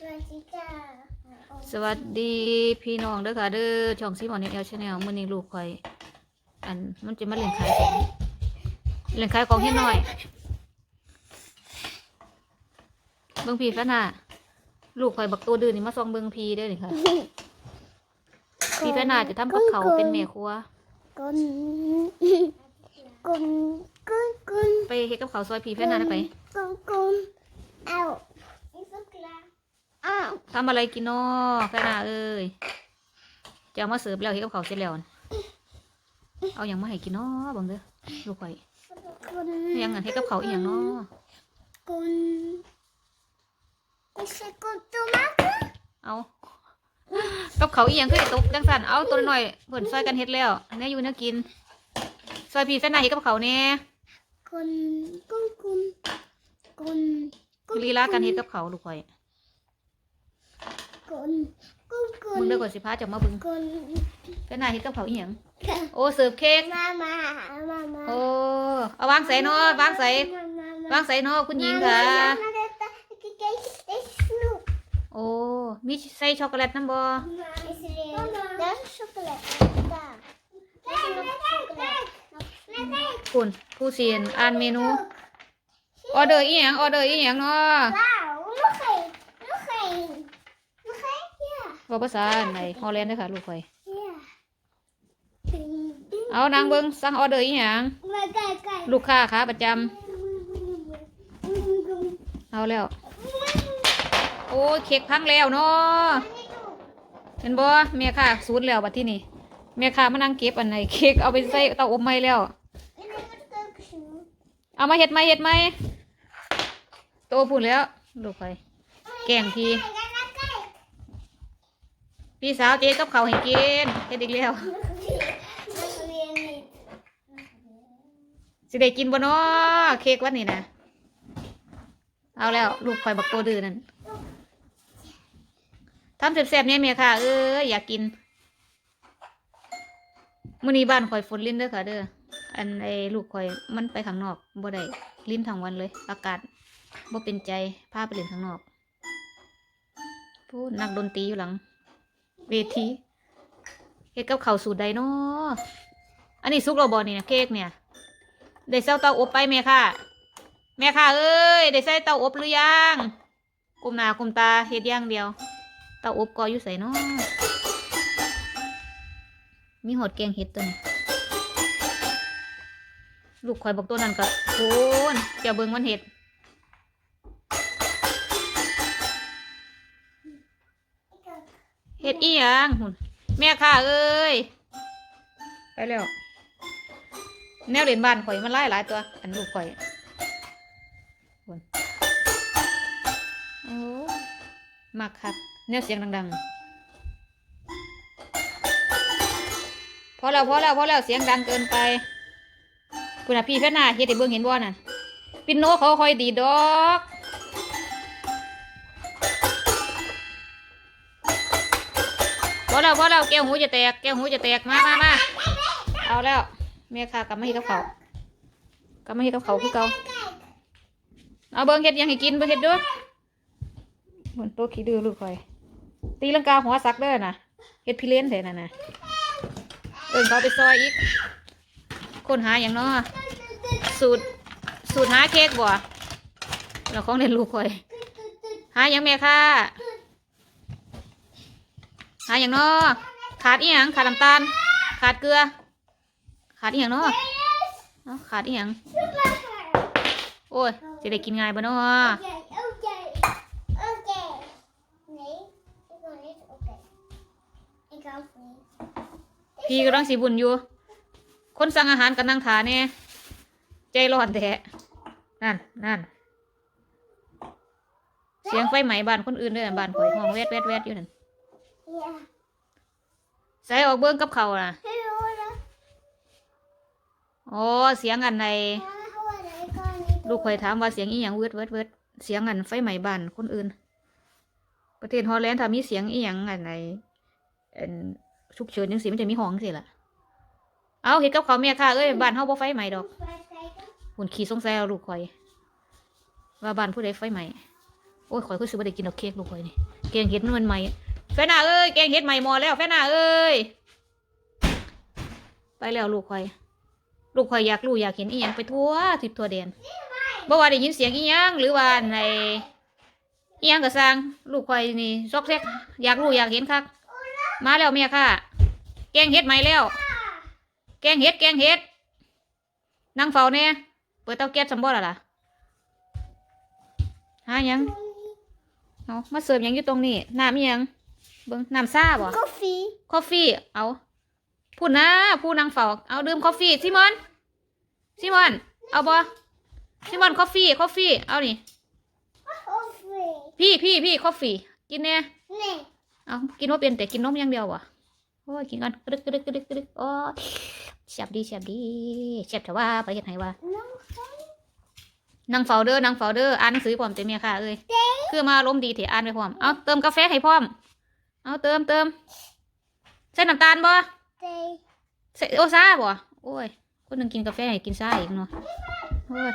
สวัสดีจ้าสวัสดีพี่น้องเด้อค่ะเด้อช่องซีมอนเอลชาแนลมื้อนี้ลูกข่อย อันมันจะมาเล่นขายของเล่นขายของให้หน่อยเบิ่งพี่ฟะน่ะลูกข่อยบักตัวดื้อนี่มาส่องเบิ่งพี่เด้อนี่ค่ะพี่ฟะน่ะจะทำกับเขาวเป็นแม่ครัวกุนกุนกุนกุนไปเฮ็ดกับเขาวซอยพี่ฟะน่ะนะไปกุนกุนเอา อ้าวทำอะไรกินน้อฟะน่ะเอ้ยจะเอามาเสิร์ฟแล้วเฮ็ดกับเขาวเสร็จแล้วน่ะเอาหยังมาให้กินน้อเบิ่งเด้อลูกข่อยกุนอิหยังอันเฮ็ดกับเขาวอีหยังน้อกุนไม่ใช่กุนตัวมากเอากับเขาวอีหยังคือไอ้ตกจังสันเอาตัวน้อยเพิ่นซอยกันเฮ็ดแล้วอันนี้อยู่เนื้อกินซอยพี่แฟนนายเฮ็ดกับเขาวแหน่กุนกุนกุนกุนคือลีลาการเฮ็ดกับเขาวลูกข่ อยกุนกุนกุมึนงเด้อก่อนสิพาเจ้ามาเบิ่งกุนแฟนนายเฮ็ดกับเขาวอีหยังโอ้เสิร์ฟเค้กมามามามาโอ้เอาวางใส่เนาะวางใส่วางใส่เนาะคุณหญิงค่ะ โอ้มีใส่ช็อกโกแลตน้ำบ่แล้วช็อกโกแลตจ้าคุณผู้เสียนอ่านเมนู ออเดอร์อีหยังออเดอร์อีหยังเนาะ ว้าวลูกไข่ลูกไข่ลูกไข่เฮีย เว้าภาษาในฮอลแลนด์เด้อค่ะลูกข่อยเฮียตึงตึงเอานางเบิ่งสั่งออเดอร์อีหยังมาไก่ไก่ลูกค้าขาประจำเอาแล้ว โอ้ยเค้กพังแล้วเนาะเห็นบ่แม่ค้าสูดแล้วบัดที่นี่แม่ค้ามานั่งเก็บอันไหนเค้กเอาไปใส่เตาอบใหม่แล้ว เอามาเฮ็ดไหมเฮ็ดไหมโตพูดแล้วลูกไปแกล้งพี่ พี่สาวเจ๊กับเขาให้กินเฮ็ดอีกแล้วสิได้กินบ่เนาะเค้กวันนี้นะเอาแล้ว ลูกข่อยบักโตดื้อนั่นทำแซ่บๆเนี่ยเมียค่ะ เอ้ยอยากกินมื้อนี้บ้านข่อยฝนลิ้นเด้อค่ะเด้ออันไอ้ลูกข่อยมันไปข้างนอกบ่ได้ลิ้นทั้งวันเลย อากาศบ่เป็นใจพาไปเล่นข้างนอกพูดนักดนตรีอยู่หลัง เวทีเฮ็ดกับข้าวสูตรใดเนาะอันนี้ซุกเราบ่นี่นะเค้กเนี่ยได้ใส่เตาอบไปแม่ค่ะ แม่ค่ะ เอ้ยได้ใส่เตาอบหรือยังกุมหน้ากุมตาเฮ็ดย่างเดียว เตาอบก็อยู่ใส่เนาะมีหอดแกงเห็ดตัวนี้ลูกข่อยบอกตัวนั้นก็โอนเจ้าเบิงมันเห็ด เห็ดอีหยังหุ่นแม่ค่ะเอ้ยไปแล้วแนวเล่นบ้านข่อยมันไล่หลายตัว อันลูกข่อยหุ่นโอ้มากครับแนวเสียงดังๆพอแล้วพอแล้วพอแล้วเสียงดังเกินไปคุณพี่แพทย์หน้าเฮ็ดให้เบิ่งเห็นบ่น่ะปินโนเขาคอยดีดอก อแล้วพอแล้วแก้วหูจะแตก แก้วหูจะแตก มามามาเอาแล้วแม่ค่ะกลับมาเฮ็ดกับเขากลับมาเฮ็ดกับเขาคือเก่าเอาเบิ่งเฮ็ดยังให้กินเบิ่งเฮ็ดเดูเหมือนตัวขี้ดื้อลูกคอย ตีลังกาหัวซักเด้อนะเฮ็ดพี่เล่นเถอะน่ะนะเอิ้นเขาไปซอยอีก คนหาอย่างนาะสูตร สูตรหาเค้กบ่เราของเล่นลูกคอย หาอย่างแม่ค่ะ หาอย่างนาะขาดอีหยังขาดน้ำตาล ขาดเกลือ ขาดอีหยังนอขาดอีหยังโอ้ยจะได้กินง่ายบ่เนาะพี่กำลังสีบุญอยู่ คนสั่งอาหารกันนั่งขานเนี่ยใจร้อนแท้นั่นนั่นเสียงไฟไหม้บ้านคนอื่นด้วยนบ้านข่อยห้องแวดแวดแวดอยู่นั่น ใส่ออกเบิ้งกับเขาวน่ะโอ้เสียงอันในลูกข่อยถามว่าเสียงอีหยังเวิร์ดเวิร์ดเวิร์ดเสียงอันไฟไหม้บ้านคนอื่น ประเทศฮอลแลนด์ถ้ามีเสียงอีหยังอันในอันฉุกเฉินจังสิมันจะมีห้องสิล่ะเอาเห็ดกับเขาวแม่ค่ะเอ้ยบ้านเฮาบ่ไฟไหม้ดอกหุ่นขี่สงสัยเอาลูกข่อย ว่าบ้านผู้ใดไฟไหม้โอ้ยข่อยคือสิบ่ได้กินดอกเค้กลูกข่อยนี่แกงเห็ดมันใหม่ ฟน่าเอ้ยแกงเห็ดใหม่หมอแล้วแฟน่าเอ้ยไปแล้วลูกข่อย ลูกข่อยอยากรู้อยากเห็นอีหยังไปทั่วทิพย์ทั่วแดนบ่ว่าได้ยินเสียงอีหยังหรือว่าในอีหยังก็สร้างลูกข่อยนี่ซอกแซกอยากรู้อยากเห็นคักมาแล้วเมียค่ะ แกงเห็ดใหม่แล้ว แกงเห็ดแกงเห็ดนั่งเฝ้าแน่เปิดเตาแก๊สสำบ่ล่ะล่ะหาหยังเอามาเสิร์ฟหยังอยู่ตรงนี้น้ำอิหยัง เบิ่งน้ำซ่าบ่ Koffie. คอฟฟี่ เอาพูดนะผู้นางเฝ้าเอาดื่มคอฟฟี่ซิมอนซิมอน เอาบอซิมอนคอฟฟี่คอฟฟี่ เอานี่ Koffie. พี่พี่พี่คอฟฟี่ กินเนี่ย Nee. เอากินว่าเป็นแต่กินนมอย่างเดียววะโอ้ยกินกันกระดึกกระดึกกระดึกกระดึกโอ้ยเสียบดีเสียบดีเสียบแต่ว่าไปเห็นไหนวะ Nog een. นางเฝ้าเด้อนางเฝ้าเด้ออ่านหนังสือพร้อมแต่เมียค่ะเอ้ยคือมาล้มณ์ดีเถอะอ่านไปพร้อมเอาเติมกาแฟให้พร้อม เอาเติมเติมใส่น้ำตาลบ่ Thee. ใส่โอซ่าบ่โอ้ยคนหนึ่งกินกาแฟให้กินซ่าอีกเนาะโอ้ย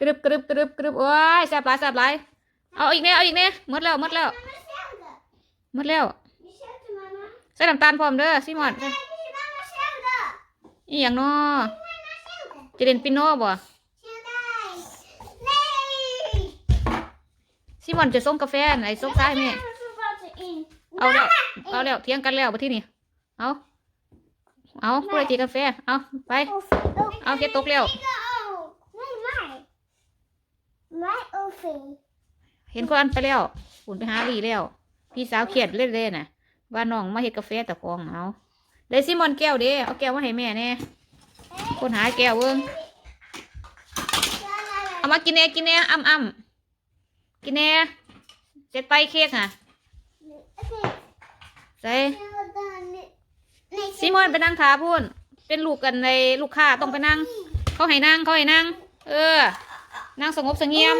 กรึบกรึบกรึบกรึบโอ้ยแซ่บหลายแซ่บหลายเอาอีกเนี่ยเอาอีกเนี่ยหมดแล้วหมดแล้ว Mama zelda. หมดแล้ว Wie zegt de mama? ใส่น้ำตาลพร้อมเด้อซิมอน Nee, wie mama zelda? อีหยังเนาะ Mama zelda. จะเล่นปิโนบ่ Zelda. Nee. ซิมอนจะส่งกาแฟไหนส่งซ้ายแม่ Even verwatten in. เอาแล้วเอาแล้วเที่ยงกันแล้วมาที่นี่เอาเอาผู้ใดจีกาแฟเอาไป Of, เอาเฮ็ดตกแล้ว Nee, mij. Mijn oven. เห็นคนไปแล้วฝุ่นไปหาลีแล้ว พี่สาวเครียดเล่นๆน่ะ ว่าน้องมาเฮ็ดกาแฟแต่ฟองเอาได้ซิมอนแก้วเด้เอาแก้วมาให้แม่แน่คนหาแก้วเบิ่งเอามากินแน่กินแน่อ้ำอ้ำกินแน่เสร็จไปเค้กค่ะ ใส่ซิมอนไปนั่งขาพูนเป็นลูกกันในลูกค้าต้องไปนั่ง เขาให้นั่งเขาให้นั่ง เออ นั่งสงบเสงี่ยม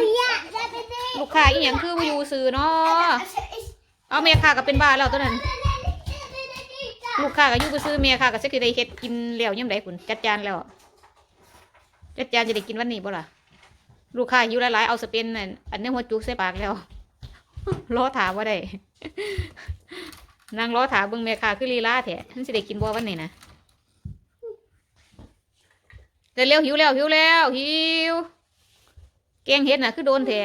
ลูกค้าอีหยังคือมาอยู่ซื้อเนาะเอาแม่ค้าก็เป็นบ้าแล้วตัวนั้น ลูกค้าก็อยู่ไปซื้อแม่ค้าก็สิได้เฮ็ดกินแล้วยามใดพุ่นจัดจานแล้ว จัดจานจะได้กินวันนี้บ่ล่ะ ลูกค้าอยู่หลายๆเอาสเปนนั่นอันนี้หัวจุกใส่ปากแล้ว รอถามว่าได้นางรอถามเบิ่งแม่ค้าคือลีลาแท้มันสิได้กินบ่วันนี้นะเร็วๆหิวแล้วหิวแล้วหิวแกงเห็ดน่ะ คือโดนแท้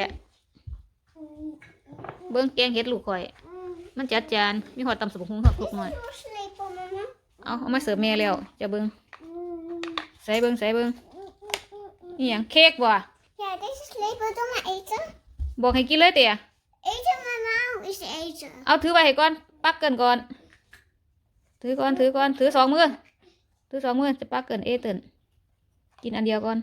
เบิ่งแกงเห็ดลูกข่อย มันจัดจานมีหอดตำสมุนหักลูกหน่อย slepen, mama. เอาเอามาเสิร์ฟแม่แล้วจะเบิ่งใส่เบิ่งใส่เบิ่งนี่หยังเค้กบ่ Ja, deze slepen doen we eten. บอกให้กินเลยเตี่ย Eten, mama. Is eten. เอาถือไว้ให้ก่อน ปักเกินก่อน ถือก่อน ถือก่อน ถือสองมือ ถือสองมือ จะปักเกินเอเตินกินอันเดียวก่อน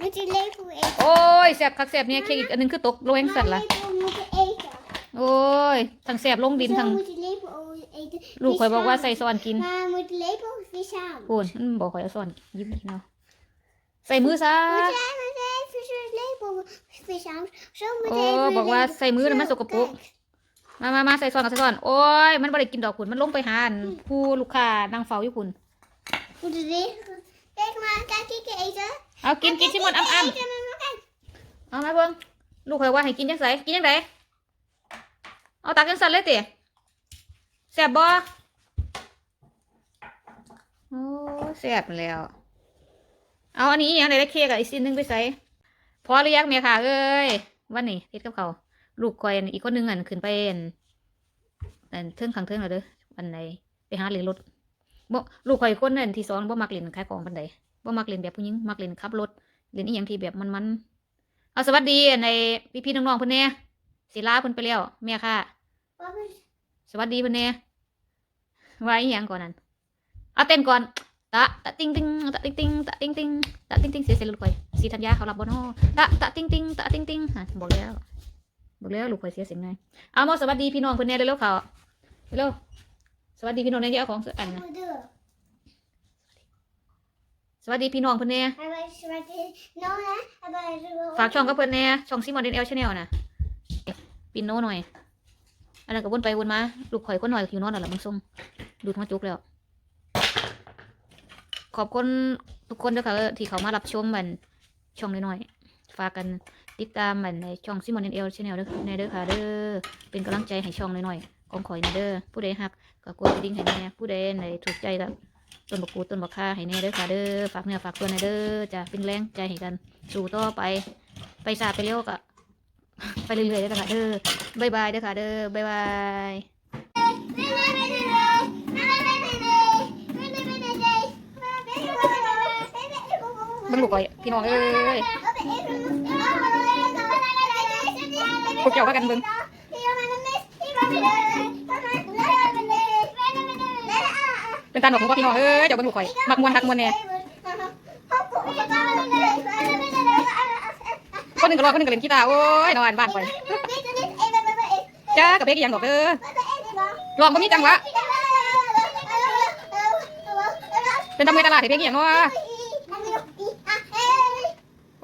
Moet je lepel eten. โอ้ยแสบคักแสบเนี่ยเค้กอีกอันหนึงคือตกลงแหงสัตว์ละ lepel moet je eten. โอ้ยทั้งแสบลงดิน Zo ทั้ง moet je lepel eten. ลูกข่อยบอกว่าใส่ซ้อนกิน Maar moet je lepel vis aan. โอ้ยมันบอกข่อยเอาซ้อนยิ้มอีกเนาะใส่มือซะ Moet je moet je even โอ้ even บอกว่า lepel- ใส่มือน่ะมันสกปรก Kijk. มามามาใส่ซ้อนกับใส่ซ้อน โอ้ย มันบ่ได้กินดอกขุนมันลงไปหาอันผู้ลูกค้านางเฝ้าอยู่คุณ Moet je dit... Kijk maar, kijk ik eten. เอากินกินชิมอนอ้ำอ้ำ Eten, mama, kijk. เอามาเบิ่งลูกเคยว่าให้กินจังไสกินจังไดเอาตักจังสันเลยติแซ่บบ่โอ้แซ่บแล้ว เอาอันนี้อหย่างไรได้เค้กอะอีกสิ่งหนึงไปใส่ พอหรือยังเมียค่ะเอ้ยวันนี้เฮ็ดกับเขาวลูกคอยอันอีกคนหนึงอันขึ้นไปอันอันเทิงขังเทิงแล้วเด้อวันไหนไปหาเล่นรถบ่ลูกคอยคนนั่นที่สองบ่มักเล่นขายของปานใดบ่มักเล่นแบบผู้หญิงมักเล่นขับรถเล่นอีหยังที่แบบมันๆเอาสวัสดีในพี่พี่ๆน้องๆเพิ่นแหน่ศิลาเพิ่นไปแล้วแม่ค่ะ Papa, สวัสดีเพิ่นแหน่ว่าอีหยังก่อนนั้นเอาเต้นก่อน ตะตะติงติงตะติงติงตะติงติงตะติงติงเสียเสียลูกข่อยสีธัญญาเขารับบ่น้อตะตะติงติงตะติงติงฮะบอกแล้วบอกแล้วลูกข่อยเสียเสียงไงเอามาสวัสดีพี่น้องเพิ่นแหน่เร็วๆเขาเร็วๆสวัสดีพี่น้องในเยอะของอันนะ moeder. สวัสดีพี่น้องเพิ่นแหน่ Hij was zwart. Nou, hè? Hij was ฝากช่องกับเพิ่นแหน่ช่องซิมอนเดนเอลชาแนลน่ะปินโนหน่อยอันนั้นก็วนไปวนมาลูกข่อยคนหน่อยอยู่นอนแล้วล่ะมึงส่งดูดหัวจุกแล้ว ขอบคุณทุกคนด้วยค่ะที่เขามารับชมมันช่องน้อยๆ ฝากกันติดตามมันในช่องซิมอนเอ็นเอลชแนลด้อในเด้อค่ะเด้อเป็นกำลังใจให้ช่องน่อยๆของข่อยในเด้อผู้ใดฮักก็กดกระดิ่งให้แน่ผู้ใดในถูกใจกับต้นบักกูต้นบักค่าให้แน่เด้อค่ะเด้อฝากเนื้อฝากตัวในเด้อจะเป็นแรงใจให้กันสู่ต่อไปไปสาไปเร็วก็ไปเรื่อยๆเด้อค่ะเด้อบายบายเด้อค่ะเด้อบายบาย บิ่งลูกข่อยพี่น้องเอ้ยพวกเจ้าว่ากันเบิ่งเป็นตาหนกของพ่อพี่น้องเอ้ยเดี๋ยวเบิ่งลูกข่อยมักมวนทักมวนแน่คนหนึ่งก็รอคนหนึ่งก็เล่นกีตาร์โอ้ยนอนบ้านข่อยจ้ากับเพลงอีหยังดอกเด้อร้องบ่มีจังวะเป็นตำมือตลาดให้เพลงอีหยังเนาะ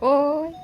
哦。